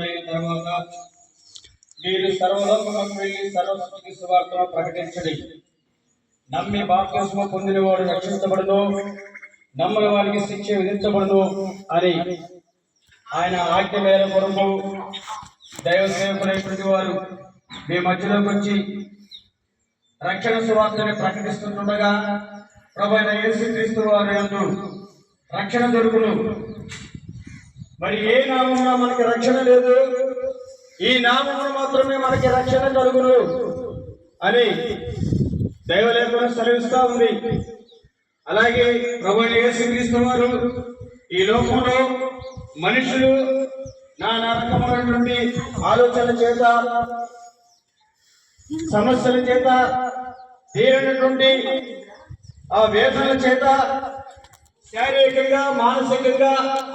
అయిన తర్వాత మీరు సర్వలోకములకు వెళ్ళి సర్వసృష్టికి సువార్తను ప్రకటించండి. నమ్మి బాప్తిస్మ పొందిన వాడు రక్షించబడదు నమ్మని వారికి శిక్ష విధించబడదు అని ఆయన ఆజ్ఞ మేర కొరకు దైవ సేవకులైనటువంటి వారు మీ మధ్యలోకి వచ్చి రక్షణ సువార్తని ప్రకటిస్తుండగా ప్రభు అయిన యేసుక్రీస్తు వారి అందు రక్షణ దొరుకును. మరి ఏ నామంలో మనకి రక్షణ లేదు? ఈ నామంలో మాత్రమే మనకి రక్షణ కలుగును అని దైవలేఖనం సెలవిస్తా ఉంది. అలాగే ప్రభు అయిన యేసుక్రీస్తు వారు ఈ లోకంలో మనుషులు నానా రకమైనటువంటి ఆలోచన చేత సమస్యల చేత తీరినటువంటి ఆ వేదనల చేత శారీరకంగా మానసికంగా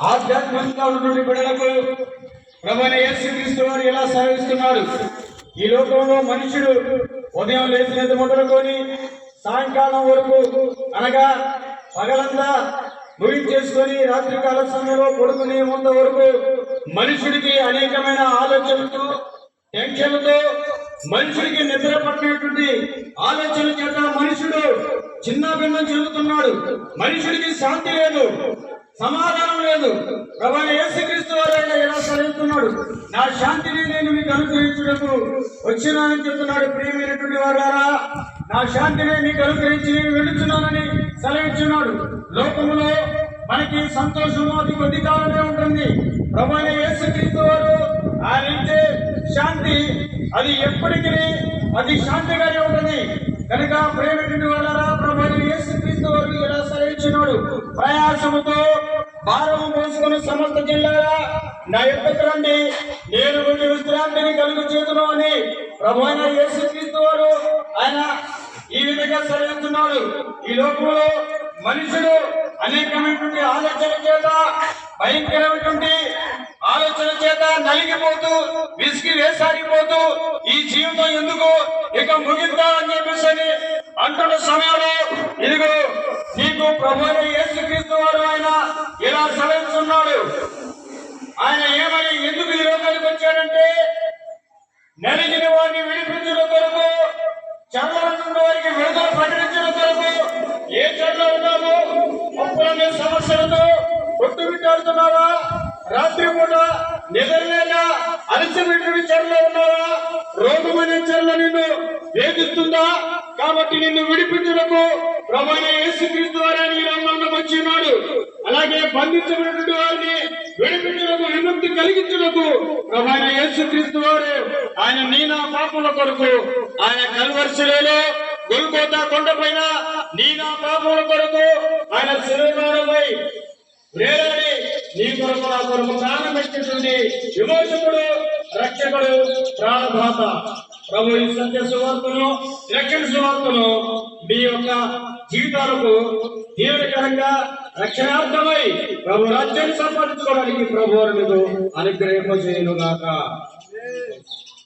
ఆధ్యాత్మికంగా ఉన్నటువంటి బిడ్డలకు ప్రభైన యేసుక్రీస్తు వారు ఎలా సేవిస్తున్నాడు ఈ లోకంలో మనుషుడు ఉదయం లేచినది మొదలుకొని సాయంకాలం వరకు అనగా పగలంతా ముగించేసుకొని రాత్రికాల సమయంలో పడుకునే ముందు వరకు మనుషుడికి అనేకమైన ఆలోచనలతో టెన్షన్లతో మనుషుడికి నిద్ర పట్టినటువంటి ఆలోచనల చేత మనుషుడు చిన్న భిన్నం చెందుతున్నాడు మనుషుడికి శాంతి లేదు సమాధానం లేదు. ప్రభావ యేసుక్రీస్తు వారు ఎలా సరిస్తున్నాడు నా శాంతిని నేను మీకు అనుగ్రహించుటకు వచ్చినానని చెప్తున్నాడు ప్రియమైనటువంటి వారారా నా శాంతిని మీకు అనుగ్రహించి నేను వెళుతున్నానని సెలవిస్తున్నాడు లోకములో మనకి సంతోషము అది కొద్ది కాలమే ఉంటుంది. ప్రభు యేసుక్రీస్తు వారు ఆయన ఇచ్చే శాంతి అది ఎప్పటికీ అది శాంతిగానే ఉంటుంది. కనుక ప్రేమిటువంటి వాళ్ళరా ప్రభు యేసుక్రీస్తు వారు ఎలా సెలవిచ్చినాడు ప్రయాసముతో భారం మోసుకుని సమస్త జిల్లారా నా యొక్క రండి నేను మీకు విశ్రాంతిని కలుగు చేతును అని ప్రభు అయిన యేసుక్రీస్తు వారు ఆయన ఈ విధంగా సరిస్తున్నాడు ఈ లోకంలో మనుషుడు అనేకమైనటువంటి ఆలోచన చేత భయంకరమైన నలిగిపోతూ విసిగి వేసారిపోతూ ఈ జీవితం ఎందుకు ఇక ముగిందా అని చెప్పేసి అంటున్న సమయంలో ఇదిగో నీకు ప్రభు అయిన యేసుక్రీస్తు వారు ఆయన ఇలా సెలవుతున్నాడు ఆయన ఏమని ఎందుకు ఈ లోకానికి వచ్చాడంటే నలిగిన వారిని విడిపించడం కొరకు చర్మలో అలసినటువంటి చెరలో ఉన్నావా? రోగమైన చెరలో నిన్ను వేధిస్తుందా? కాబట్టి నిన్ను విడిపించడము ప్రభావ యేసుక్రీస్తు ద్వారా నీ రంగంలో వచ్చినాడు అలాగే బంధించబడినటువంటి వారిని విడిపించడము విముక్తి కలిగించడము ప్రభావ యేసుక్రీస్తు వారు ఆయన నీ నా పాపముల కొరకు ఆయన కల్వర్శిలో గొల్కోత కొండపైన నీ నా పాపముల కొరకు ఆయన శిరోధారమై వేరే నీ కొరకు నా కొరకు ప్రాణం పెట్టినటువంటి విమోచకుడు రక్షకుడు ప్రాణభాత ప్రభు ఈ సత్య సువార్తను రక్షణ సువార్తను మీ యొక్క జీవితాలకు దీవెనకరంగా రక్షణార్థమై ప్రభు రాజ్యాన్ని సంపాదించుకోవడానికి ప్రభు మీకు అనుగ్రహింపజేయును గాక